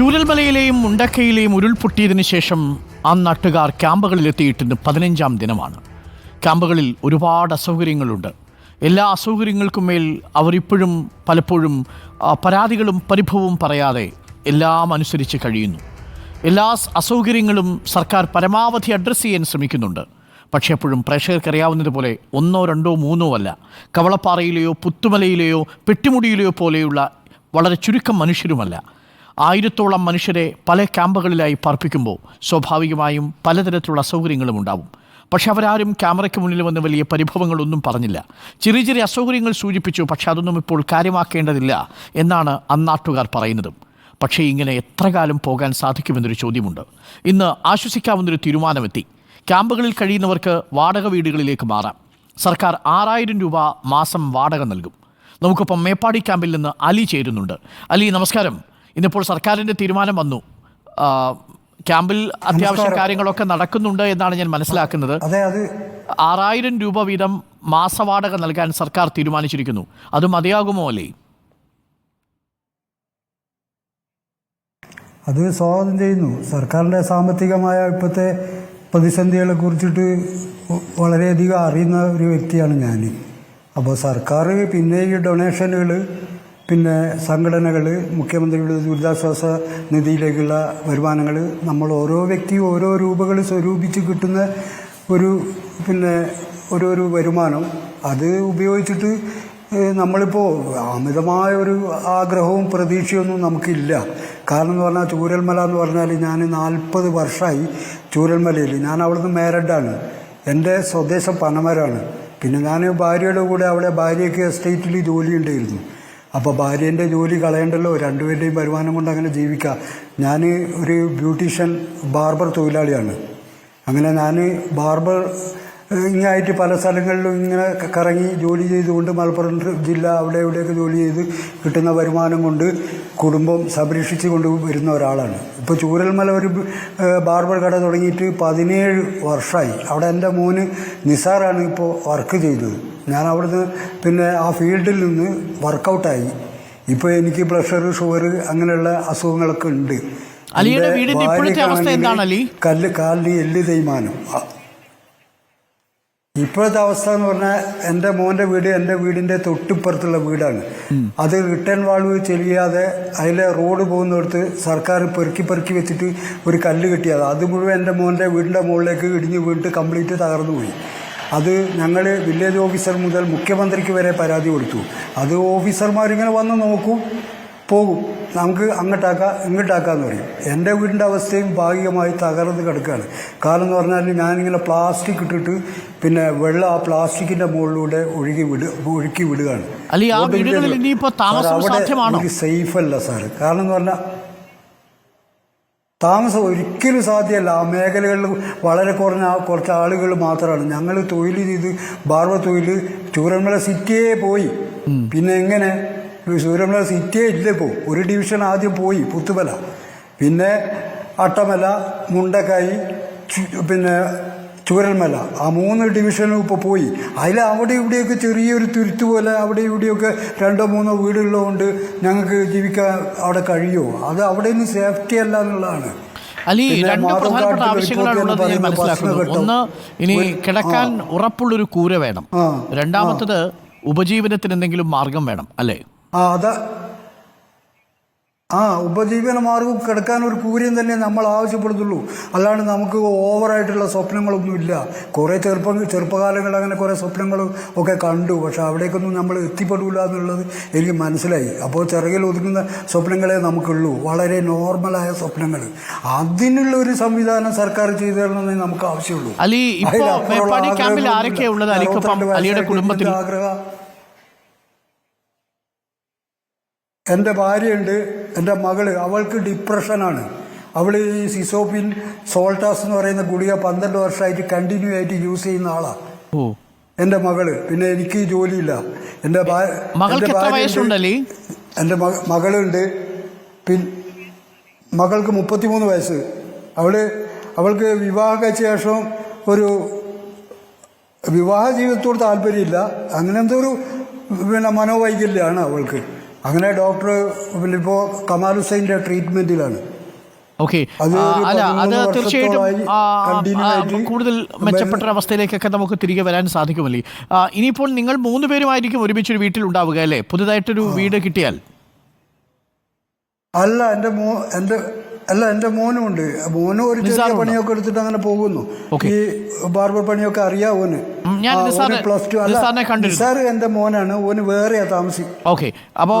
ചൂരൽമലയിലെയും മുണ്ടക്കയിലെയും ഉരുൾപൊട്ടിയതിനു ശേഷം ആ നാട്ടുകാർ ക്യാമ്പുകളിലെത്തിയിട്ട് ഇന്ന് പതിനഞ്ചാം ദിനമാണ്. ക്യാമ്പുകളിൽ ഒരുപാട് അസൗകര്യങ്ങളുണ്ട്. എല്ലാ അസൗകര്യങ്ങൾക്കും മേൽ അവർ ഇപ്പോഴും പലപ്പോഴും പരാതികളും പരിഭവവും പറയാതെ എല്ലാം അനുസരിച്ച് കഴിയുന്നു. എല്ലാ അസൗകര്യങ്ങളും സർക്കാർ പരമാവധി അഡ്രസ്സ് ചെയ്യാൻ ശ്രമിക്കുന്നുണ്ട്. പക്ഷേ എപ്പോഴും പ്രേക്ഷകർക്ക് അറിയാവുന്നതുപോലെ ഒന്നോ രണ്ടോ മൂന്നോ അല്ല. കവളപ്പാറയിലെയോ പുത്തുമലയിലെയോ പെട്ടിമുടിയിലെയോ പോലെയുള്ള വളരെ ചുരുക്കം മനുഷ്യരുമല്ല. ആയിരത്തോളം മനുഷ്യരെ പല ക്യാമ്പുകളിലായി പാർപ്പിക്കുമ്പോൾ സ്വാഭാവികമായും പലതരത്തിലുള്ള അസൗകര്യങ്ങളും ഉണ്ടാവും. പക്ഷെ അവരാരും ക്യാമറയ്ക്ക് മുന്നിൽ വന്ന് വലിയ പരിഭവങ്ങളൊന്നും പറഞ്ഞില്ല. ചെറിയ ചെറിയ അസൗകര്യങ്ങൾ സൂചിപ്പിച്ചു പക്ഷെ അതൊന്നും ഇപ്പോൾ കാര്യമാക്കേണ്ടതില്ല എന്നാണ് അന്നാട്ടുകാർ പറയുന്നതും. പക്ഷേ ഇങ്ങനെ എത്ര കാലം പോകാൻ സാധിക്കുമെന്നൊരു ചോദ്യമുണ്ട്. ഇന്ന് ആശ്വസിക്കാവുന്നൊരു തീരുമാനമെത്തി. ക്യാമ്പുകളിൽ കഴിയുന്നവർക്ക് വാടക വീടുകളിലേക്ക് മാറാം. സർക്കാർ ആറായിരം രൂപ മാസം വാടക നൽകും. നമുക്കിപ്പം മേപ്പാടി ക്യാമ്പിൽ നിന്ന് അലി ചേരുന്നുണ്ട്. അലി നമസ്കാരം. ഇന്നിപ്പോൾ സർക്കാരിന്റെ തീരുമാനം വന്നു. ക്യാമ്പിൽ അത്യാവശ്യ കാര്യങ്ങളൊക്കെ നടക്കുന്നുണ്ട് എന്നാണ് ഞാൻ മനസ്സിലാക്കുന്നത്. ആറായിരം രൂപ വീതം മാസവാടക നൽകാൻ സർക്കാർ തീരുമാനിച്ചിരിക്കുന്നു. അത് മതിയാകുമോ അല്ലേ? അത് സ്വാഗതം ചെയ്യുന്നു. സർക്കാരിന്റെ സാമ്പത്തികമായ ഇപ്പോഴത്തെ പ്രതിസന്ധികളെ കുറിച്ചിട്ട് വളരെയധികം അറിയുന്ന ഒരു വ്യക്തിയാണ് ഞാൻ അപ്പോൾ സർക്കാർ പിന്നെ ഈ ഡൊണേഷനുകൾ പിന്നെ സംഘടനകൾ മുഖ്യമന്ത്രിയുടെ ദുരിതാശ്വാസ നിധിയിലേക്കുള്ള വരുമാനങ്ങൾ നമ്മൾ ഓരോ വ്യക്തിയും ഓരോ രൂപകൾ സ്വരൂപിച്ച് കിട്ടുന്ന ഒരു പിന്നെ ഓരോരു വരുമാനം. അത് ഉപയോഗിച്ചിട്ട് നമ്മളിപ്പോൾ അമിതമായ ഒരു ആഗ്രഹവും പ്രതീക്ഷയൊന്നും നമുക്കില്ല. കാരണം എന്ന് പറഞ്ഞാൽ ചൂരൽമല എന്ന് പറഞ്ഞാൽ ഞാൻ നാൽപ്പത് വർഷമായി ചൂരൽമലയിൽ ഞാൻ അവിടുന്ന് മേരഡാണ്. എന്റെ സ്വദേശം പനമരാണ് പിന്നെ ഞാൻ ഭാര്യയുടെ കൂടെ അവിടെ ഭാര്യയ്ക്ക് എസ്റ്റേറ്റിൽ ജോലി ഉണ്ടായിരുന്നു അപ്പോൾ ഭാര്യേന്റെ ജോലി കളയണ്ടല്ലോ രണ്ടുപേരുടെയും വരുമാനം കൊണ്ട് അങ്ങനെ ജീവിക്കുക ഞാൻ ഒരു ബ്യൂട്ടീഷ്യൻ ബാർബർ തൊഴിലാളിയാണ്. അങ്ങനെ ഞാൻ ബാർബർ ഇങ്ങായിട്ട് പല സ്ഥലങ്ങളിലും ഇങ്ങനെ കറങ്ങി ജോലി ചെയ്തുകൊണ്ട് മലപ്പുറം ജില്ല അവിടെ ഇവിടെയൊക്കെ ജോലി ചെയ്ത് കിട്ടുന്ന വരുമാനം കൊണ്ട് കുടുംബം സംരക്ഷിച്ചു കൊണ്ട് വരുന്ന ഒരാളാണ്. ഇപ്പോൾ ചൂരൽമല ഒരു ബാർബർ കട തുടങ്ങിയിട്ട് പതിനേഴ് വർഷമായി അവിടെ എന്റെ മോന് നിസാറാണ് ഇപ്പോൾ വർക്ക് ചെയ്തത്. ഞാൻ അവിടുന്ന് പിന്നെ ആ ഫീൽഡിൽ നിന്ന് വർക്കൗട്ടായി. ഇപ്പോൾ എനിക്ക് പ്രഷർ ഷുഗർ അങ്ങനെയുള്ള അസുഖങ്ങളൊക്കെ ഉണ്ട്. അലിയുടെ വീടിന്റെ ഇപ്പോഴത്തെ അവസ്ഥ എന്താണ് അലി? കല്ല് കാലിന് എല്ല് തേയ്മാനം. ഇപ്പോഴത്തെ അവസ്ഥ എന്ന് പറഞ്ഞാൽ എന്റെ മോന്റെ വീട് എന്റെ വീടിന്റെ തൊട്ടിപ്പുറത്തുള്ള വീടാണ്. അത് റിട്ടേൺ വാൾവ് ചെല്ലിയാതെ അതിലെ റോഡ് പോകുന്നിടത്ത് സർക്കാർ പെറുക്കി പെറുക്കി വെച്ചിട്ട് ഒരു കല്ല് കെട്ടിയത്. അത് മുഴുവൻ എന്റെ മോന്റെ വീടിന്റെ മുകളിലേക്ക് ഇടിഞ്ഞ് വീണിട്ട് കംപ്ലീറ്റ് തകർന്നു പോയി. അത് ഞങ്ങൾ വില്ലേജ് ഓഫീസർ മുതൽ മുഖ്യമന്ത്രിക്ക് വരെ പരാതി കൊടുത്തു. അത് ഓഫീസർമാരിങ്ങനെ വന്ന് നോക്കും പോകും. നമുക്ക് അങ്ങോട്ടാക്കാം ഇങ്ങോട്ടാക്കാന്ന് പറയും. എന്റെ വീടിന്റെ അവസ്ഥയും ഭാഗികമായി തകർന്ന് കിടക്കുകയാണ് കാരണം എന്ന് പറഞ്ഞാൽ ഞാനിങ്ങനെ പ്ലാസ്റ്റിക് ഇട്ടിട്ട് പിന്നെ വെള്ളം ആ പ്ലാസ്റ്റിക്കിന്റെ മുകളിലൂടെ ഒഴുകി വിട ഒഴുക്കി വിടുകയാണ്. അവിടെ സേഫ് അല്ല സാർ കാരണം എന്ന് പറഞ്ഞാൽ താമസം ഒരിക്കലും സാധ്യമല്ല. ആ മേഖലകളിൽ വളരെ കുറഞ്ഞ കുറച്ച് ആളുകൾ മാത്രമാണ്. ഞങ്ങൾ തൊഴിൽ ചെയ്ത് ബാർബർ തൊഴിൽ ചൂരന്മല സിറ്റിയെ പോയി. പിന്നെ എങ്ങനെ? ചൂരന്മല സിറ്റിയെ ഇല്ല ഇപ്പോൾ ഒരു ഡിവിഷൻ ആദ്യം പോയി പുത്തുമല. പിന്നെ അട്ടമല മുണ്ടക്കായി പിന്നെ ചൂരൽമല ആ മൂന്ന് ഡിവിഷനും ഇപ്പോൾ പോയി. അതിൽ അവിടെ ഇവിടെയൊക്കെ ചെറിയൊരു തുരുത്ത് പോലെ അവിടെ ഇവിടെയൊക്കെ രണ്ടോ മൂന്നോ വീടുകളുണ്ട് ഞങ്ങൾക്ക് ജീവിക്കാൻ അവിടെ കഴിയുമോ? അത് അവിടെ നിന്ന് സേഫ്റ്റി അല്ല എന്നുള്ളതാണ്. അലി രണ്ട് പ്രധാനപ്പെട്ട ആവശ്യങ്ങളാണ് ഉള്ളത് ഞാൻ മനസ്സിലാക്കുന്നത് ഒന്ന് ഇനി കിടക്കാൻ ഉറപ്പുള്ളൊരു കൂര വേണം. രണ്ടാമത്തത് ഉപജീവനത്തിന് എന്തെങ്കിലും മാർഗം വേണം അല്ലേ? ആ അതാ ആ ഉപജീവന മാർഗം കിടക്കാൻ ഒരു കൂര്യം തന്നെ നമ്മൾ ആവശ്യപ്പെടുന്നുള്ളൂ. അല്ലാണ്ട് നമുക്ക് ഓവറായിട്ടുള്ള സ്വപ്നങ്ങളൊന്നും ഇല്ല. കുറേ ചെറുപ്പ ചെറുപ്പകാലങ്ങളിൽ അങ്ങനെ കുറേ സ്വപ്നങ്ങൾ ഒക്കെ കണ്ടു. പക്ഷെ അവിടേക്കൊന്നും നമ്മൾ എത്തിപ്പെടില്ല എന്നുള്ളത് എനിക്ക് മനസ്സിലായി. അപ്പോൾ ചിറകിൽ ഒതുങ്ങുന്ന സ്വപ്നങ്ങളെ നമുക്കുള്ളൂ. വളരെ നോർമലായ സ്വപ്നങ്ങൾ. അതിനുള്ള ഒരു സംവിധാനം സർക്കാർ ചെയ്തു തരണമെന്നേ നമുക്ക് ആവശ്യമുള്ളൂ. അതിലപ്പുറമുള്ള ക്യാമ്പിൽ ആഗ്രഹമൊന്നുമില്ല. ആരൊക്കെയാ ഉള്ളത് അലിക്കൊപ്പം അറുപത്തിരണ്ട് അലിയുടെ വയസ്സായിട്ട് കുടുംബത്തിൽ ഇതിന്റെ ആഗ്രഹം എന്റെ ഭാര്യയുണ്ട് എന്റെ മകൾ അവൾക്ക് ഡിപ്രഷനാണ്. അവൾ ഈ സിസോപ്പിൻ സോൾട്ടാസ് എന്ന് പറയുന്ന ഗുളിക പന്ത്രണ്ട് വർഷമായിട്ട് കണ്ടിന്യൂ ആയിട്ട് യൂസ് ചെയ്യുന്ന ആളാണ് ഓ. എന്റെ മകൾ പിന്നെ എനിക്ക് ജോലിയില്ല. എന്റെ ഭാര്യ എന്റെ മകളുണ്ട്. പിൻ മകൾക്ക് മുപ്പത്തിമൂന്ന് വയസ്സ്. അവൾ അവൾക്ക് വിവാഹം കഴിച്ച ശേഷം ഒരു വിവാഹ ജീവിതത്തോട് താല്പര്യമില്ല. അങ്ങനെ എന്തോ ഒരു പിന്നെ മനോവൈകല്യമാണ് അവൾക്ക്. അങ്ങനെ ഡോക്ടർ ഇപ്പോ ഇപ്പോൾ കമാൽ ഹുസൈന്റെ ട്രീറ്റ്മെന്റിലാണ് ഓക്കെ. അത് ആ, ഒരു അല്ല അത് പതിമൂന്ന് തീർച്ചയായിട്ടും കൂടുതൽ മെച്ചപ്പെട്ട മെച്ചപ്പെട്ടൊരവസ്ഥയിലേക്കൊക്കെ നമുക്ക് തിരികെ വരാൻ സാധിക്കുമല്ലേ? ഇനിയിപ്പോൾ നിങ്ങൾ മൂന്ന് പേരുമായിരിക്കും ഒരുമിച്ചൊരു വീട്ടിൽ ഉണ്ടാവുക അല്ലേ? പുതുതായിട്ടൊരു വീട് കിട്ടിയാൽ. അല്ല എന്റെ മോ എന്റെ അല്ല എന്റെ മോനും ഉണ്ട്. മോനും ഒരു ചെറിയ പണിയൊക്കെ എടുത്തിട്ട് അങ്ങനെ പോകുന്നു. ഈ ബാർബർ പണിയൊക്കെ അറിയാം ഓന്. ഞാൻ ആ, ഓന് നിസാറിനെ- പ്ലസ് ടു അല്ല നിസാർ എന്റെ മോനാണ്. ഓന് വേറെയാ താമസി ഓക്കെ. അപ്പോ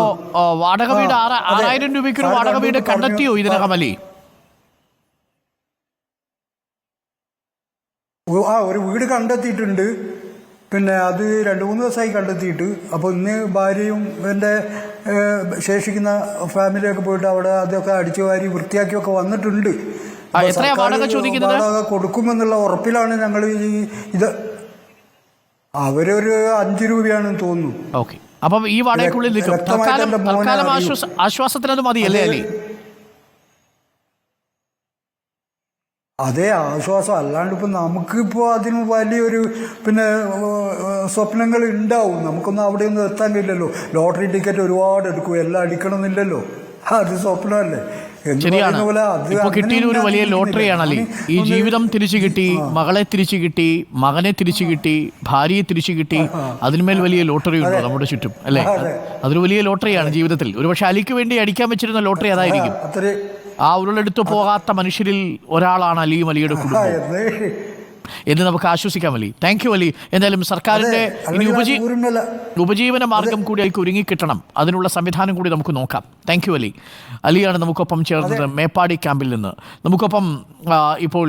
വാടക വീട്. ആറായിരം രൂപയ്ക്ക് ഒരു വാടക വീട്. കണ്ടെത്തിയോ ഇതിനകം അല്ലേ? ആ ഒരു വീട് കണ്ടെത്തിയിട്ടുണ്ട്. പിന്നെ അത് രണ്ട് മൂന്ന് ദിവസമായി കണ്ടെത്തിയിട്ട്. അപ്പോൾ ഇന്ന് ഭാര്യയും എന്റെ ശേഷിക്കുന്ന ഫാമിലിയൊക്കെ പോയിട്ട് അവിടെ അതൊക്കെ അടിച്ചു വാരി വൃത്തിയാക്കിയൊക്കെ വന്നിട്ടുണ്ട്. വാടക? കൊടുക്കുമെന്നുള്ള ഉറപ്പിലാണ് ഞങ്ങൾ ഈ ഇത്. അവരൊരു അഞ്ചു രൂപയാണെന്ന് തോന്നുന്നു. ഓക്കെ. അപ്പം ഈ വാടകയ്ക്കുള്ളിൽ നിൽക്കും. ആശ്വാസത്തിനത് മതിയല്ലേ അല്ലേ? അതേ ആശ്വാസം. അല്ലാണ്ട് ഇപ്പം നമുക്കിപ്പോൾ അതിന് വലിയൊരു പിന്നെ സ്വപ്നങ്ങൾ ഉണ്ടാവും നമുക്കൊന്നും അവിടെ ഒന്നും എത്താൻ കഴിയില്ലല്ലോ. ലോട്ടറി ടിക്കറ്റ് ഒരുപാട് എടുക്കും. എല്ലാം അടിക്കണമെന്നില്ലല്ലോ. അത് സ്വപ്നമല്ലേ? ശരിയാണ്. ഇപ്പൊ ഒരു വലിയ. ലോട്ടറിയാണല്ലേ ഈ ജീവിതം തിരിച്ചു കിട്ടി മകളെ തിരിച്ചു കിട്ടി മകനെ തിരിച്ചു കിട്ടി ഭാര്യയെ തിരിച്ചു കിട്ടി അതിന്മേൽ വലിയ ലോട്ടറി ഉണ്ടോ നമ്മുടെ ചുറ്റും? അല്ലേ? അതൊരു വലിയ ലോട്ടറിയാണ് ജീവിതത്തിൽ. ഒരുപക്ഷെ അലിക്ക് വേണ്ടി അടിക്കാൻ വെച്ചിരുന്ന ലോട്ടറി അതായിരിക്കും. ആ ഉരുളെടുത്ത് പോകാത്ത മനുഷ്യരിൽ ഒരാളാണ് അലിയും അലിയുടെ കുടുംബം. എന്ന്. നമുക്ക് ആശ്വസിക്കാം അലി. Thank you Ali. എന്തായാലും സർക്കാരിന്റെ ഇനി ഉപജീ ഉപജീവന മാർഗം കൂടി അതിൽ ഒരുങ്ങിക്കിട്ടണം അതിനുള്ള സംവിധാനം കൂടി നമുക്ക് നോക്കാം. Thank you Ali. അലിയാണ് നമുക്കൊപ്പം ചേർന്നത് മേപ്പാടി ക്യാമ്പിൽ നിന്ന്. നമുക്കൊപ്പം ഇപ്പോൾ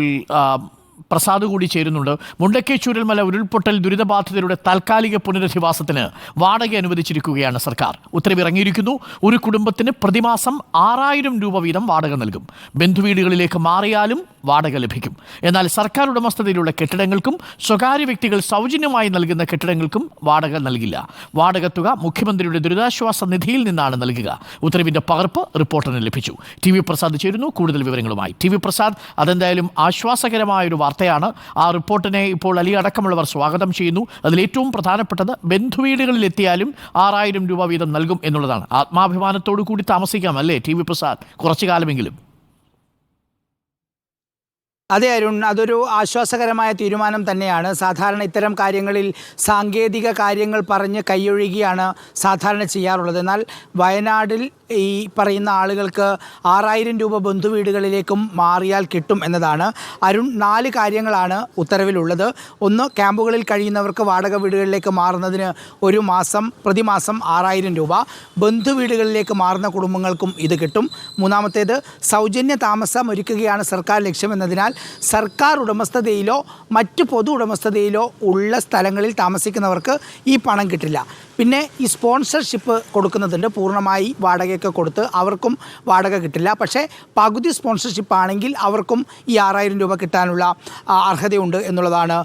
പ്രസാദ് കൂടി ചേരുന്നുണ്ട്. മുണ്ടക്കൈ ചൂരൽമല ഉരുൾപൊട്ടൽ ദുരിതബാധിതരുടെ താൽക്കാലിക പുനരധിവാസത്തിന് വാടക അനുവദിച്ചിരിക്കുകയാണ് സർക്കാർ. ഉത്തരവിറങ്ങിയിരിക്കുന്നു ഒരു കുടുംബത്തിന് പ്രതിമാസം ആറായിരം രൂപ വീതം വാടക നൽകും. ബന്ധുവീടുകളിലേക്ക് മാറിയാലും വാടക ലഭിക്കും. എന്നാൽ സർക്കാർ ഉടമസ്ഥതയിലുള്ള കെട്ടിടങ്ങൾക്കും സ്വകാര്യ വ്യക്തികൾ സൗജന്യമായി നൽകുന്ന കെട്ടിടങ്ങൾക്കും വാടക നൽകില്ല. വാടക തുക മുഖ്യമന്ത്രിയുടെ ദുരിതാശ്വാസ നിധിയിൽ നിന്നാണ് നൽകുക. ഉത്തരവിന്റെ പകർപ്പ് റിപ്പോർട്ടറിന് ലഭിച്ചു. ടി വി പ്രസാദ് ചേരുന്നു. കൂടുതൽ വിവരങ്ങളുമായി ടി വി പ്രസാദ്. അതെന്തായാലും ആശ്വാസകരമായ ഒരു വാർത്തയാണ് ആ റിപ്പോർട്ടിനെ ഇപ്പോൾ അലി അടക്കമുള്ളവർ സ്വാഗതം ചെയ്യുന്നു. അതിലേറ്റവും പ്രധാനപ്പെട്ടത് ബന്ധുവീടുകളിൽ എത്തിയാലും ആറായിരം രൂപ വീതം നൽകും എന്നുള്ളതാണ്. ആത്മാഭിമാനത്തോടു കൂടി താമസിക്കാം അല്ലേ? ടി വി പ്രസാദ് കുറച്ചു കാലമെങ്കിലും. അതെ അരുൺ അതൊരു ആശ്വാസകരമായ തീരുമാനം തന്നെയാണ്. സാധാരണ ഇത്തരം കാര്യങ്ങളിൽ സാങ്കേതിക കാര്യങ്ങൾ പറഞ്ഞ് കൈയൊഴുകിയാണ് സാധാരണ ചെയ്യാറുള്ളത്. എന്നാൽ വയനാടിൽ ഈ പറയുന്ന ആളുകൾക്ക് ആറായിരം രൂപ ബന്ധുവീടുകളിലേക്കും മാറിയാൽ കിട്ടും എന്നതാണ്. അരുൺ നാല് കാര്യങ്ങളാണ് ഉത്തരവിലുള്ളത്. ഒന്ന് ക്യാമ്പുകളിൽ കഴിയുന്നവർക്ക് വാടക വീടുകളിലേക്ക് മാറുന്നതിന് ഒരു മാസം പ്രതിമാസം ആറായിരം രൂപ. ബന്ധുവീടുകളിലേക്ക് മാറുന്ന കുടുംബങ്ങൾക്കും ഇത് കിട്ടും. മൂന്നാമത്തേത് സൗജന്യ താമസം ഒരുക്കുകയാണ് സർക്കാർ ലക്ഷ്യമെന്നതിനാൽ സർക്കാർ ഉടമസ്ഥതയിലോ മറ്റ് പൊതു ഉടമസ്ഥതയിലോ ഉള്ള സ്ഥലങ്ങളിൽ താമസിക്കുന്നവർക്ക് ഈ പണം കിട്ടില്ല. പിന്നെ ഈ സ്പോൺസർഷിപ്പ് കൊടുക്കുന്നതുണ്ട് പൂർണമായി വാടകയൊക്കെ കൊടുത്ത് അവർക്കും വാടക കിട്ടില്ല. പക്ഷേ പകുതി സ്പോൺസർഷിപ്പ് ആണെങ്കിൽ അവർക്കും ഈ ആറായിരം രൂപ കിട്ടാനുള്ള അർഹതയുണ്ട് എന്നുള്ളതാണ്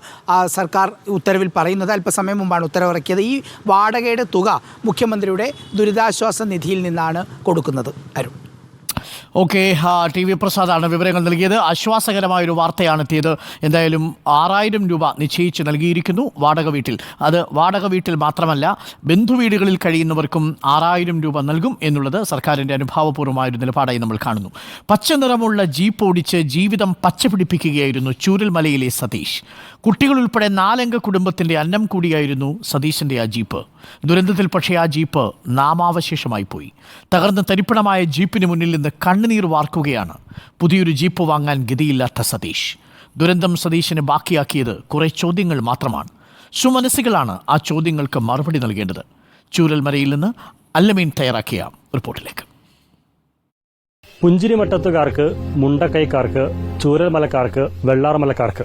സർക്കാർ ഉത്തരവിൽ പറയുന്നത്. അല്പസമയം മുമ്പാണ് ഉത്തരവിറക്കിയത്. ഈ വാടകയുടെ തുക മുഖ്യമന്ത്രിയുടെ ദുരിതാശ്വാസ നിധിയിൽ നിന്നാണ് കൊടുക്കുന്നത്. അരുൺ. ഓക്കെ ടി വി പ്രസാദാണ് വിവരങ്ങൾ നൽകിയത്. ആശ്വാസകരമായ ഒരു വാർത്തയാണ് എത്തിയത് എന്തായാലും ആറായിരം രൂപ നിശ്ചയിച്ച് നൽകിയിരിക്കുന്നു വാടക വീട്ടിൽ. അത് വാടക വീട്ടിൽ മാത്രമല്ല ബന്ധുവീടുകളിൽ കഴിയുന്നവർക്കും ആറായിരം രൂപ നൽകും എന്നുള്ളത് സർക്കാരിന്റെ അനുഭാവപൂർവമായ ഒരു നിലപാടായി നമ്മൾ കാണുന്നു. പച്ച നിറമുള്ള ജീപ്പ് ഓടിച്ച് ജീവിതം പച്ചപിടിപ്പിക്കുകയായിരുന്നു ചൂരൽമലയിലെ സതീഷ്. കുട്ടികളുൾപ്പെടെ നാലംഗ കുടുംബത്തിന്റെ അന്നം കൂടിയായിരുന്നു സതീശിന്റെ ആ ജീപ്പ്. ദുരന്തത്തിൽ പക്ഷേ ആ ജീപ്പ് നാമാവശേഷമായി പോയി തകർന്ന് തരിപ്പണമായ ജീപ്പിന് മുന്നിൽ നിന്ന് കണ്ണുനീർ വാർക്കുകയാണ്. പുതിയൊരു ജീപ്പ് വാങ്ങാൻ ഗതിയില്ലാത്ത സതീഷ്. ദുരന്തം സതീഷിനെ ബാക്കിയാക്കിയത് കുറേ ചോദ്യങ്ങൾ മാത്രമാണ്. സുമനസ്സുകളാണ് ആ ചോദ്യങ്ങൾക്ക് മറുപടി നൽകേണ്ടത്. ചൂരൽമലയിൽ നിന്ന് അല്ലമീൻ തയ്യാറാക്കിയ റിപ്പോർട്ടിലേക്ക്. പുഞ്ചിരിമട്ടത്തുകാർക്ക് മുണ്ടക്കൈക്കാർക്ക് ചൂരൽമലക്കാർക്ക് വെള്ളാർമലക്കാർക്ക്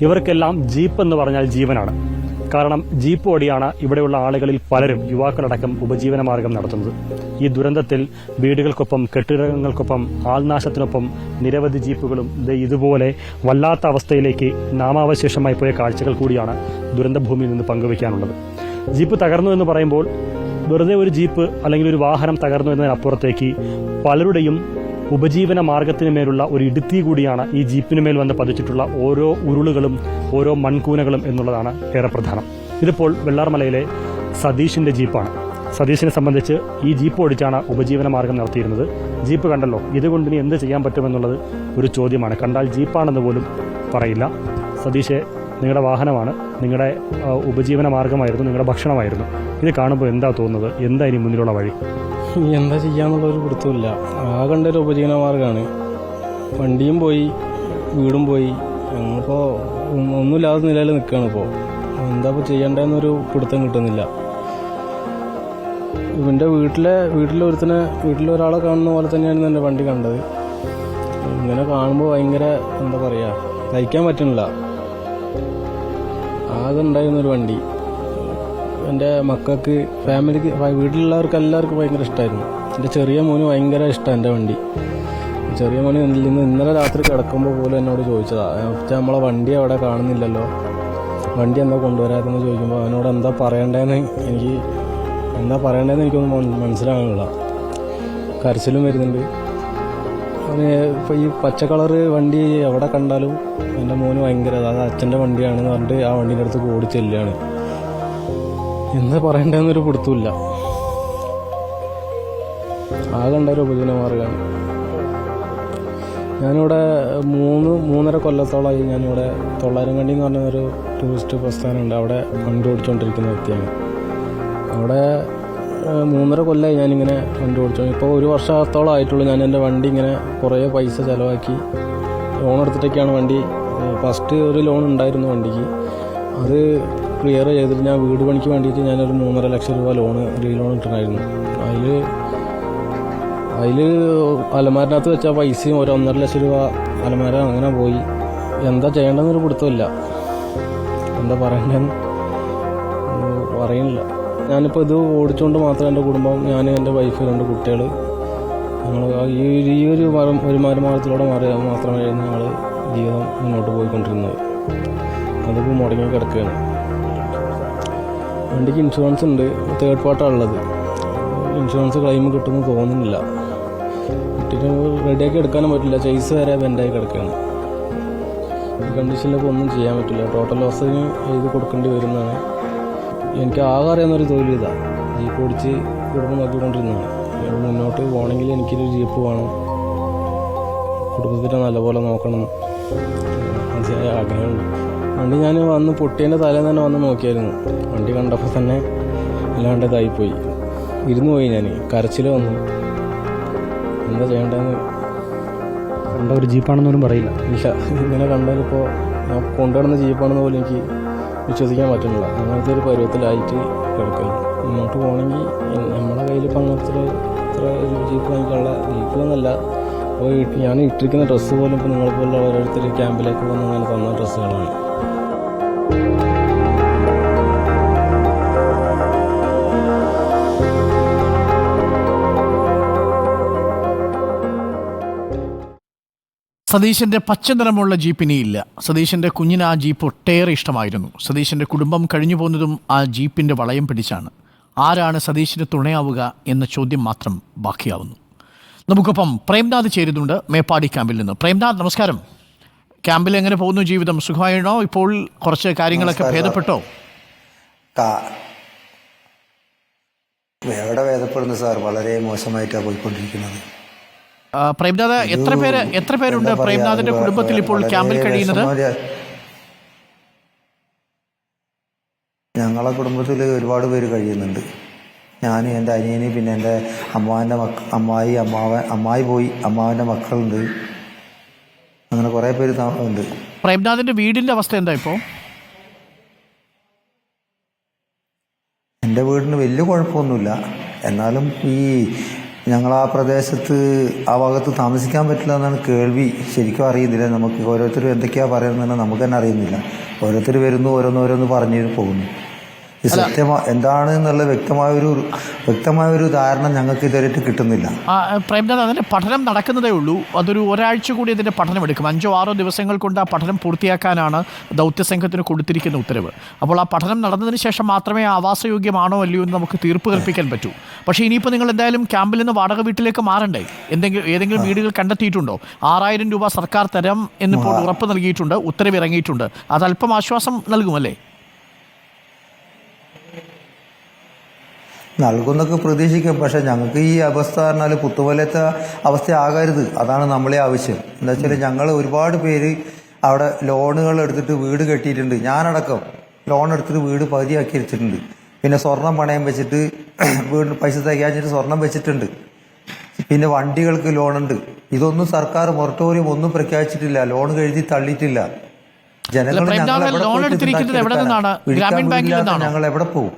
ഇവർക്കെല്ലാം ജീപ്പ് എന്ന് പറഞ്ഞാൽ ജീവനാണ്. കാരണം ജീപ്പ് ഓടിയാണ് ഇവിടെയുള്ള ആളുകളിൽ പലരും യുവാക്കളടക്കം ഉപജീവനമാർഗം നടത്തുന്നത്. ഈ ദുരന്തത്തിൽ വീടുകൾക്കൊപ്പം കെട്ടിടങ്ങൾക്കൊപ്പം ആൾനാശത്തിനൊപ്പം നിരവധി ജീപ്പുകളും ഇതുപോലെ വല്ലാത്ത അവസ്ഥയിലേക്ക് നാമാവശേഷമായി പോയ കാഴ്ചകൾ കൂടിയാണ് ദുരന്തഭൂമിയിൽ നിന്ന് പങ്കുവയ്ക്കാനുള്ളത്. ജീപ്പ് തകർന്നു എന്ന് പറയുമ്പോൾ വെറുതെ ഒരു ജീപ്പ് അല്ലെങ്കിൽ ഒരു വാഹനം തകർന്നു എന്നതിനപ്പുറത്തേക്ക് പലരുടെയും ഉപജീവന മാർഗത്തിന് മേലുള്ള ഒരു ഇടുത്തി കൂടിയാണ് ഈ ജീപ്പിനുമേൽ വന്ന് പതിച്ചിട്ടുള്ള ഓരോ ഉരുളുകളും ഓരോ മൺകൂനകളും എന്നുള്ളതാണ് ഏറെ പ്രധാനം. ഇതിപ്പോൾ വെള്ളാർമലയിലെ സതീഷിന്റെ ജീപ്പാണ്. സതീഷിനെ സംബന്ധിച്ച് ഈ ജീപ്പ് ഓടിച്ചാണ് ഉപജീവന മാർഗം നടത്തിയിരുന്നത്. ജീപ്പ് കണ്ടല്ലോ ഇതുകൊണ്ട് ഇനി എന്ത് ചെയ്യാൻ പറ്റുമെന്നുള്ളത് ഒരു ചോദ്യമാണ്. കണ്ടാൽ ജീപ്പാണെന്ന് പോലും പറയില്ല. സതീഷെ നിങ്ങളുടെ വാഹനമാണ് നിങ്ങളുടെ ഉപജീവന മാർഗമായിരുന്നു നിങ്ങളുടെ ഭക്ഷണമായിരുന്നു. ഇത് കാണുമ്പോൾ എന്താ തോന്നുന്നത്? എന്താ ഇനി മുന്നിലുള്ള വഴി? എന്താ ചെയ്യാന്നുള്ളൊരു പിടുത്തമില്ല ആകണ്ട കണ്ട ഒരു ഉപജീവന മാർഗമാണ്. വണ്ടിയും പോയി വീടും പോയി. ഞങ്ങളിപ്പോൾ ഒന്നുമില്ലാതെ നിലയിൽ നിൽക്കുകയാണ് ഇപ്പോൾ എന്താ ഇപ്പോൾ ചെയ്യേണ്ടതെന്നൊരു പിടുത്തം കിട്ടുന്നില്ല. ഇവന്റെ വീട്ടിലെ വീട്ടിലെ ഒരുത്തനെ വീട്ടിലെ ഒരാളെ കാണുന്ന പോലെ തന്നെയാണ് എന്റെ വണ്ടി കണ്ടത്. ഇങ്ങനെ കാണുമ്പോൾ ഭയങ്കര എന്താ പറയുക സഹിക്കാൻ പറ്റുന്നില്ല. ആകെ ഉണ്ടായിരുന്നൊരു വണ്ടി. എന്റെ മക്കൾക്ക് ഫാമിലിക്ക് വീട്ടിലുള്ളവർക്ക് എല്ലാവർക്കും ഭയങ്കര ഇഷ്ടമായിരുന്നു എന്റെ ചെറിയ മോന് ഭയങ്കര ഇഷ്ടമാണ് എന്റെ വണ്ടി. ചെറിയ മോന് ഇന്ന് ഇന്നലെ രാത്രി കിടക്കുമ്പോൾ പോലും എന്നോട് ചോദിച്ചതാണ് പക്ഷേ നമ്മളെ വണ്ടി അവിടെ കാണുന്നില്ലല്ലോ? വണ്ടി എന്താ കൊണ്ടുവരാതെന്ന് ചോദിക്കുമ്പോൾ അവനോട് എന്താ പറയണ്ടേന്ന് എനിക്ക് എന്താ പറയണ്ടേന്ന് എനിക്കൊന്നും മനസ്സിലാകുന്നില്ല കരച്ചിലും വരുന്നുണ്ട്. ഇപ്പോൾ ഈ പച്ച വണ്ടി എവിടെ കണ്ടാലും എന്റെ മോന് ഭയങ്കര അത് അച്ഛന്റെ വണ്ടിയാണെന്ന് പറഞ്ഞിട്ട് ആ വണ്ടീന്റെ അടുത്ത് ഓടി ചെല്ലുകയാണ്. എന്താ പറയണ്ടെന്നൊരു പിടുത്തമില്ല ആകെ ഉണ്ടായ ഒരു ഉപജീവന മാർഗമാണ് ഞാനിവിടെ മൂന്ന് മൂന്നര കൊല്ലത്തോളമായി ഞാനിവിടെ തൊള്ളായിരം കണ്ടി എന്ന് പറഞ്ഞ ഒരു ടൂറിസ്റ്റ് പ്രസ്ഥാനമുണ്ട് അവിടെ വണ്ടി ഓടിച്ചുകൊണ്ടിരിക്കുന്ന വ്യക്തിയാണ്. അവിടെ മൂന്നര കൊല്ലമായി ഞാനിങ്ങനെ വണ്ടി ഓടിച്ചു. ഇപ്പോൾ ഒരു വർഷത്തോളം ആയിട്ടുള്ളൂ ഞാൻ എന്റെ വണ്ടി ഇങ്ങനെ കുറേ പൈസ ചിലവാക്കി. ലോൺ എടുത്തിട്ടൊക്കെയാണ് വണ്ടി ഫസ്റ്റ് ഒരു ലോൺ ഉണ്ടായിരുന്നു വണ്ടിക്ക്. അത് ക്ലിയർ ചെയ്തിട്ട് ഞാൻ വീട് പണിക്ക് വേണ്ടിയിട്ട് ഞാനൊരു മൂന്നര ലക്ഷം രൂപ ലോണ് റീ ലോൺ ഇട്ടിട്ടുണ്ടായിരുന്നു. അതിൽ അതിൽ അലമാരിനകത്ത് വെച്ച പൈസയും ഒരു ഒന്നര ലക്ഷം രൂപ അലമാര അങ്ങനെ പോയി. എന്താ ചെയ്യേണ്ടതെന്നൊരു പിടുത്തമില്ല എന്താ പറയണ്ടെന്ന് പറയുന്നില്ല ഞാനിപ്പോൾ ഇത് ഓടിച്ചുകൊണ്ട് മാത്രം എന്റെ കുടുംബം ഞാൻ എന്റെ വൈഫ് രണ്ട് കുട്ടികൾ ഞങ്ങൾ ഈ ഒരു- ഈ ഒരു മാർഗത്തിലൂടെ മാറി മാത്രമായിരുന്നു ഞങ്ങൾ ജീവിതം മുന്നോട്ട് പോയിക്കൊണ്ടിരുന്നത്. അതിപ്പോൾ മുടങ്ങി കിടക്കുകയാണ്. വണ്ടിക്ക് ഇൻഷുറൻസ് ഉണ്ട് തേർഡ് പാർട്ടാണ് ഉള്ളത്. ഇൻഷുറൻസ് ക്ലെയിം കിട്ടുമെന്ന് തോന്നുന്നില്ല. കിട്ടിയിട്ട് റെഡിയാക്കി എടുക്കാനും പറ്റില്ല ചേസ് വരെ ബെൻഡായി കിടക്കുകയാണ്. കണ്ടീഷനിലൊക്കെ ഒന്നും ചെയ്യാൻ പറ്റില്ല. ടോട്ടൽ ലോസിന് എഴുതി കൊടുക്കേണ്ടി വരുന്നതാണ്. എനിക്ക് ആകെ അറിയാവുന്നൊരു തൊഴിൽ ഇതാണ് ജീപ്പ് ഓടിച്ച് കുടുംബം നോക്കിക്കൊണ്ടിരുന്നതാണ്. മുന്നോട്ട് പോകണമെങ്കിൽ എനിക്കൊരു ജീപ്പ് വേണം. കുടുംബത്തിനെ നല്ലപോലെ നോക്കണം. മനസ്സിലായ ആഗ്രഹമുണ്ട്. വണ്ടി ഞാൻ വന്ന് പൊട്ടിയതിന്റെ തലേന്ന് തന്നെ വന്ന് നോക്കിയായിരുന്നു. വണ്ടി കണ്ടപ്പോൾ തന്നെ അല്ലാണ്ട് ഇതായിപ്പോയി. ഇരുന്ന് പോയി ഞാൻ കരച്ചിൽ വന്നു. എന്താ ചെയ്യേണ്ടതെന്ന് കണ്ട ഒരു ജീപ്പാണെന്നൊന്നും പറയില്ല. ഇല്ല. ഇങ്ങനെ കണ്ടതിപ്പോൾ ഞാൻ കൊണ്ടുവരുന്ന ജീപ്പാണെന്ന് പോലും എനിക്ക് വിശ്വസിക്കാൻ പറ്റുന്നില്ല. അങ്ങനത്തെ ഒരു പരുവത്തിലായിട്ട് കിടക്കുന്നു. മുന്നോട്ട് പോകണമെങ്കിൽ നമ്മുടെ കയ്യിൽ ഇപ്പം അങ്ങനത്തെ ഇത്ര ഒരു ജീപ്പ് വാങ്ങിക്കാനുള്ള ജീപ്പ് എന്നല്ല അപ്പോൾ ഞാൻ ഇട്ടിരിക്കുന്ന ഡ്രസ്സ് പോലും ഇപ്പോൾ നിങ്ങളെപ്പോലുള്ള ഓരോരുത്തർ ക്യാമ്പിലേക്ക് വന്ന് അങ്ങനെ തന്ന ഡ്രസ്സുകളാണ്. സതീശന്റെ പച്ച നിറമുള്ള ജീപ്പ് ഇനിയില്ല. സതീശന്റെ കുഞ്ഞിന് ആ ജീപ്പ് ഒട്ടേറെ ഇഷ്ടമായിരുന്നു. സതീശന്റെ കുടുംബം കഴിഞ്ഞു പോകുന്നതും ആ ജീപ്പിന്റെ വളയം പിടിച്ചാണ്. ആരാണ് സതീശിന് തുണയാവുക എന്ന ചോദ്യം മാത്രം ബാക്കിയാവുന്നു. നമുക്കൊപ്പം പ്രേംനാഥ് ചേരുന്നുണ്ട് മേപ്പാടി ക്യാമ്പിൽ നിന്ന്. പ്രേംനാഥ് നമസ്കാരം. ക്യാമ്പിൽ എങ്ങനെ പോകുന്നു ജീവിതം? സുഖമായിണോ ഇപ്പോൾ കുറച്ച് കാര്യങ്ങളൊക്കെ. ഭേദപ്പെട്ടോ? എവിടെ വേദപ്പെടുന്നു സാർ. വളരെ മോശമായിട്ടാണ് പോയിക്കൊണ്ടിരിക്കുന്നത്. പ്രേംനാഥ് എത്ര പേര് എത്ര പേരുണ്ട് പ്രേംനാഥിന്റെ കുടുംബത്തിൽ ഇപ്പോൾ ക്യാമ്പിൽ കഴിയുന്നത്? ഞങ്ങളുടെ ഞങ്ങളെ കുടുംബത്തിൽ ഒരുപാട് പേര് കഴിയുന്നുണ്ട്. ഞാൻ എന്റെ അനിയന് പിന്നെ എന്റെ അമ്മാവന്റെ മക്ക അമ്മായി അമ്മാവൻ അമ്മായി പോയി അമ്മാവന്റെ മക്കളുണ്ട്. അങ്ങനെ കുറേ പേര് ഉണ്ട്. പ്രേംനാഥിന്റെ വീടിന്റെ അവസ്ഥ എന്താ ഇപ്പോൾ? എന്റെ വീടിന് വലിയ കുഴപ്പമൊന്നുമില്ല. എന്നാലും ഈ ഞങ്ങൾ ആ പ്രദേശത്ത് ആ ഭാഗത്ത് താമസിക്കാൻ പറ്റില്ല എന്നാണ് കേൾവി ശരിക്കും അറിയുന്നില്ല. നമുക്ക് ഓരോരുത്തരും എന്തൊക്കെയാണ് പറയുന്നത് നമുക്ക് തന്നെ അറിയുന്നില്ല. ഓരോരുത്തർ വരുന്നു ഓരോന്നോരോന്ന് ഓരോന്ന് പറഞ്ഞു പോകുന്നു. ഈ സത്യമാ എന്താണ് എന്നുള്ള വ്യക്തമായ ഒരു വ്യക്തമായ ഒരു ധാരണ ഞങ്ങൾക്ക് ഇതുവരെയായിട്ട് കിട്ടുന്നില്ല. പ്രേംനാഥ് അതിന്റെ പഠനം നടക്കുന്നതേ ഉള്ളൂ. അതൊരു ഒരാഴ്ച കൂടി അതിന്റെ പഠനം എടുക്കും. അഞ്ചോ ആറോ ദിവസങ്ങൾ കൊണ്ട് ആ പഠനം പൂർത്തിയാക്കാനാണ് ദൗത്യസംഘത്തിന് കൊടുത്തിരിക്കുന്ന ഉത്തരവ്. അപ്പോൾ ആ പഠനം നടന്നതിന് ശേഷം മാത്രമേ ആവാസയോഗ്യമാണോ അല്ലയോ എന്ന് നമുക്ക് തീർപ്പ് കൽപ്പിക്കാൻ പറ്റൂ. പക്ഷേ ഇനിയിപ്പോൾ നിങ്ങൾ എന്തായാലും ക്യാമ്പിൽ നിന്ന് വാടക വീട്ടിലേക്ക് മാറണ്ടേ? എന്തെങ്കിലും ഏതെങ്കിലും വീടുകൾ കണ്ടെത്തിയിട്ടുണ്ടോ? ആറായിരം രൂപ സർക്കാർ തരം എന്നിപ്പോൾ ഉറപ്പ് നൽകിയിട്ടുണ്ട് ഉത്തരവ് ഇറങ്ങിയിട്ടുണ്ട് അത് അല്പം ആശ്വാസം നൽകുമല്ലേ? നൽകുന്നൊക്കെ പ്രതീക്ഷിക്കാം. പക്ഷെ ഞങ്ങൾക്ക് ഈ അവസ്ഥ പറഞ്ഞാൽ പുത്തുപോലത്തെ അവസ്ഥ ആകരുത്. അതാണ് നമ്മളെ ആവശ്യം. എന്താ വെച്ചാൽ ഞങ്ങൾ ഒരുപാട് പേര് അവിടെ ലോണുകൾ എടുത്തിട്ട് വീട് കെട്ടിയിട്ടുണ്ട്. ഞാനടക്കം ലോൺ എടുത്തിട്ട് വീട് പകുതിയാക്കി വെച്ചിട്ടുണ്ട്. പിന്നെ സ്വർണം പണയം വെച്ചിട്ട് വീട് പൈസ തികയാഞ്ഞിട്ട് സ്വർണം വെച്ചിട്ടുണ്ട്. പിന്നെ വണ്ടികൾക്ക് ലോണുണ്ട്. ഇതൊന്നും സർക്കാർ മൊറട്ടോറിയം ഒന്നും പ്രഖ്യാപിച്ചിട്ടില്ല. ലോൺ കഴുതി തള്ളിയിട്ടില്ല. ജനങ്ങൾ ഞങ്ങൾ എവിടെ ലോൺ പോയിട്ട് എടുത്തിരിക്കുന്നത് എവിടെ ഉണ്ടാക്കി നിന്നാണ്? എടുക്കാനാ? ഗ്രാമീൺ ബാങ്കിൽ വീടില്ലാത്ത നിന്നാണോ? ഞങ്ങൾ എവിടെ പോകും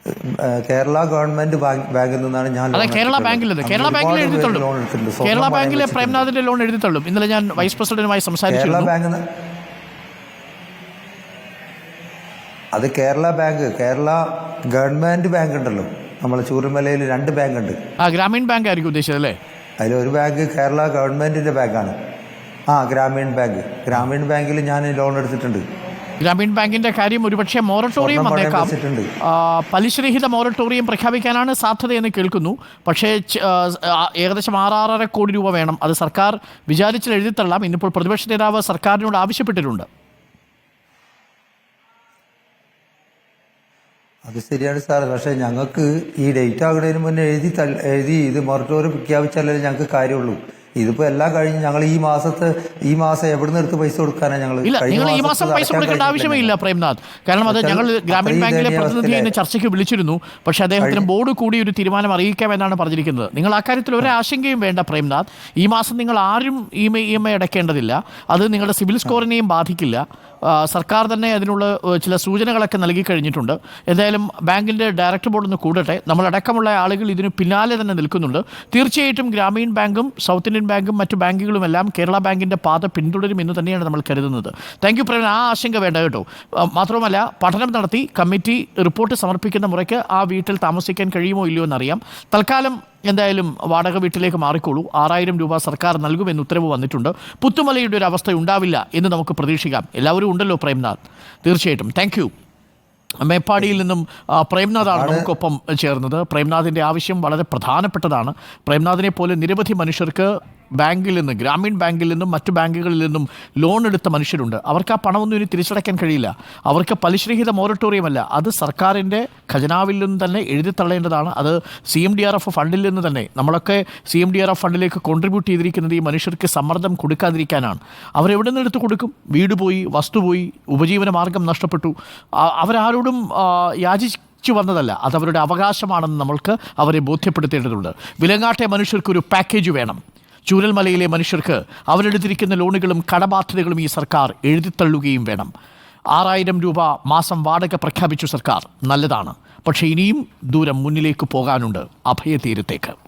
ഏഹ് കേരള ഗവൺമെന്റ് ബാങ്ക് ബാങ്കിൽ നിന്നാണ് ഞാൻ അതെ കേരള. ബാങ്കിൽ കേരള ബാങ്കിൽ കേരള ബാങ്കിലെ പ്രേംനാഥിന്റെ ലോൺ എഴുതിത്തള്ളും. ഇന്നലെ ഞാൻ വൈസ് പ്രസിഡന്റുമായി സംസാരിച്ചു കേരള ബാങ്ക് അത് Kerala bank. Kerala government bank ഉണ്ടല്ലോ. നമ്മളെ ചൂറുമലയിൽ രണ്ട് ബാങ്ക് ഉണ്ട്. ആ ഗ്രാമീൺ ബാങ്ക് ആയിരിക്കും ഉദ്ദേശിച്ചത് അല്ലേ? ഒരു ബാങ്ക് കേരള ഗവൺമെന്റിന്റെ ബാങ്കാണ്. ആ ഗ്രാമീൺ ബാങ്ക്. ഗ്രാമീൺ ബാങ്കിൽ ഞാൻ ലോൺ എടുത്തിട്ടുണ്ട്. ഗ്രാമീൺ ബാങ്കിന്റെ കാര്യം ഒരുപക്ഷെ മോറട്ടോറിയം വന്നേക്കാം. പലിശരഹിത മോറട്ടോറിയം പ്രഖ്യാപിക്കാനാണ് സാധ്യതയെന്ന് കേൾക്കുന്നു. പക്ഷേ ഏകദേശം ആറാറര കോടി രൂപ വേണം. അത് സർക്കാർ വിചാരിച്ചിൽ എഴുതിത്തള്ളാം. ഇന്നിപ്പോൾ പ്രതിപക്ഷ നേതാവ് സർക്കാരിനോട് ആവശ്യപ്പെട്ടിട്ടുണ്ട്. അത് ശരിയാണ് സാർ പക്ഷേ ഞങ്ങൾക്ക് ഈ ഡേറ്റ് ആകുന്നതിന് മുന്നേ എഴുതി എഴുതി ഇത് മൊറട്ടോറിയം പ്രഖ്യാപിച്ചാലേ ഞങ്ങൾക്ക് കാര്യമുള്ളൂ. ഇതിപ്പോ എല്ലാം കഴിഞ്ഞ് ഞങ്ങൾ ഈ മാസത്തെ ഈ മാസം എവിടുന്ന് എടുത്ത് പൈസ കൊടുക്കാനാണ് ഞങ്ങൾ നിങ്ങൾ ഈ മാസം പൈസ കൊടുക്കേണ്ട ആവശ്യമേ ഇല്ല പ്രേംനാഥ്. കാരണം അത് ഞങ്ങൾ ഗ്രാമീൺ ബാങ്കിലെ പ്രതിനിധി എന്നെ ചർച്ചയ്ക്ക് വിളിച്ചിരുന്നു. പക്ഷേ അദ്ദേഹത്തിന് ബോർഡ് കൂടി ഒരു തീരുമാനം അറിയിക്കാമെന്നാണ് പറഞ്ഞിരിക്കുന്നത്. നിങ്ങൾ അക്കാര്യത്തിൽ ഒരു ആശങ്കയും വേണ്ട പ്രേംനാഥ്. ഈ മാസം നിങ്ങൾ ആരും ഇ എം ഐ അടയ്ക്കേണ്ടതില്ല. അത് നിങ്ങളുടെ സിവിൽ സ്കോറിനെയും ബാധിക്കില്ല. സർക്കാർ തന്നെ അതിനുള്ള ചില സൂചനകളൊക്കെ നൽകി കഴിഞ്ഞിട്ടുണ്ട്. എന്തായാലും ബാങ്കിന്റെ ഡയറക്ടർ ബോർഡ് ഒന്ന് കൂടട്ടെ. നമ്മളടക്കമുള്ള ആളുകൾ ഇതിന് പിന്നാലെ തന്നെ നിൽക്കുന്നുണ്ട്. തീർച്ചയായിട്ടും ഗ്രാമീൺ ബാങ്കും സൗത്ത് ഇന്ത്യൻ ബാങ്കും മറ്റു ബാങ്കുകളുമെല്ലാം കേരള ബാങ്കിന്റെ പാത പിന്തുടരും എന്ന് തന്നെയാണ് നമ്മൾ കരുതുന്നത്. Thank you Praveen. ആ ആശങ്ക വേണ്ട കേട്ടോ. മാത്രമല്ല പഠനം നടത്തി കമ്മിറ്റി റിപ്പോർട്ട് സമർപ്പിക്കുന്ന മുറയ്ക്ക് ആ വീട്ടിൽ താമസിക്കാൻ കഴിയുമോ ഇല്ലയോ എന്നറിയാം. തൽക്കാലം എന്തായാലും വാടക വീട്ടിലേക്ക് മാറിക്കോളൂ. ആറായിരം രൂപ സർക്കാർ നൽകുമെന്ന് ഉത്തരവ് വന്നിട്ടുണ്ട്. പുത്തുമലയുടെ ഒരു അവസ്ഥ ഉണ്ടാവില്ല എന്ന് നമുക്ക് പ്രതീക്ഷിക്കാം. എല്ലാവരും ഉണ്ടല്ലോ പ്രേംനാഥ്. തീർച്ചയായിട്ടും. താങ്ക് യു മേപ്പാടിയിൽ നിന്നും പ്രേംനാഥാണ് നമുക്കൊപ്പം ചേർന്നത്. പ്രേംനാഥിന്റെ ആവശ്യം വളരെ പ്രധാനപ്പെട്ടതാണ്. പ്രേംനാഥിനെ പോലെ നിരവധി മനുഷ്യർക്ക് ബാങ്കിൽ നിന്ന് ഗ്രാമീൺ ബാങ്കിൽ നിന്നും മറ്റു ബാങ്കുകളിൽ നിന്നും ലോൺ എടുത്ത മനുഷ്യരുണ്ട്. അവർക്ക് ആ പണമൊന്നും ഇനി തിരിച്ചടയ്ക്കാൻ കഴിയില്ല. അവർക്ക് പലിശരഹിത മോറട്ടോറിയം അല്ല. അത് സർക്കാരിന്റെ ഖജനാവിൽ നിന്ന് തന്നെ എഴുതി തള്ളേണ്ടതാണ്. അത് C M D R F ഫണ്ടിൽ നിന്ന് തന്നെ. നമ്മളൊക്കെ C M D R F ഫണ്ടിലേക്ക് കോൺട്രിബ്യൂട്ട് ചെയ്തിരിക്കുന്നത് ഈ മനുഷ്യർക്ക് സമ്മർദ്ദം കൊടുക്കാതിരിക്കാനാണ്. അവരെവിടെ നിന്ന് എടുത്ത് കൊടുക്കും? വീട് പോയി വസ്തു പോയി ഉപജീവന മാർഗം നഷ്ടപ്പെട്ടു. അവരാരോടും യാചിച്ചു വന്നതല്ല. അത് അവരുടെ അവകാശമാണെന്ന് നമ്മൾക്ക് അവരെ ബോധ്യപ്പെടുത്തേണ്ടതുണ്ട്. വിലങ്ങാട്ടെ മനുഷ്യർക്കൊരു പാക്കേജ് വേണം. ചൂരൽമലയിലെ മനുഷ്യർക്ക് അവരെടുത്തിരിക്കുന്ന ലോണുകളും കടബാധ്യതകളും ഈ സർക്കാർ എഴുതിത്തള്ളുകയും വേണം. ആറായിരം രൂപ മാസം വാടക പ്രഖ്യാപിച്ചു സർക്കാർ. നല്ലതാണ്. പക്ഷേ ഇനിയും ദൂരം മുന്നിലേക്ക് പോകാനുണ്ട് അഭയതീരത്തേക്ക്.